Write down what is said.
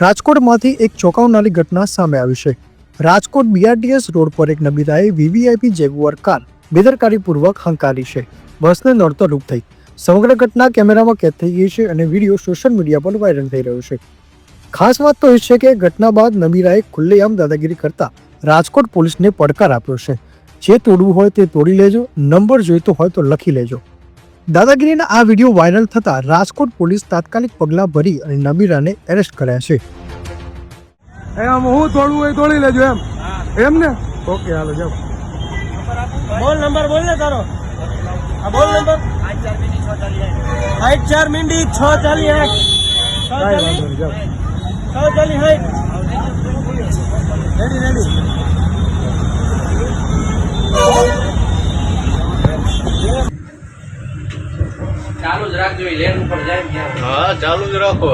રાજકોટમાંથી એક ચોંકાવનારી ઘટના સામે આવી છે. રાજકોટ બીઆરટીએસ રોડ પર એક નબીરાએ વીવીઆઈપી જેગુઆર કાર બેદરકારીપૂર્વક હંકારી છે. બસને નડતો રૂપ થઈ. સમગ્ર ઘટના કેમેરામાં કેદ થઈ ગઈ છે અને વીડિયો સોશિયલ મીડિયા પર વાયરલ થઈ રહ્યો છે. ખાસ વાત તો એ છે કે ઘટના બાદ નબીરાએ ખુલ્લેઆમ દાદાગીરી કરતા રાજકોટ પોલીસને પડકાર આપ્યો છે. જે તોડવું હોય તે તોડી લેજો, નંબર જોઈતો હોય તો લખી લેજો. દાદાગીરીના આ વીડિયો વાયરલ થતા રાજકોટ પોલીસ તાત્કાલિક પગલાં ભરી અને નબીરાને એરેસ્ટ કર્યા છે. એમ હું તોડવું એ તોડી લેજો એમ. એમ ને? ઓકે હાલો જાવ બોલ નંબર બોલ ને તારો. આ બોલ નંબર. હાઈટ ચાર મિંડી છ ચાલી એક છ ચાલી. છ ચાલી હાઈટ. રેડી રેડી ચાલુ જ રાખજો લેન ઉપર જાય હા ચાલુ જ રાખો.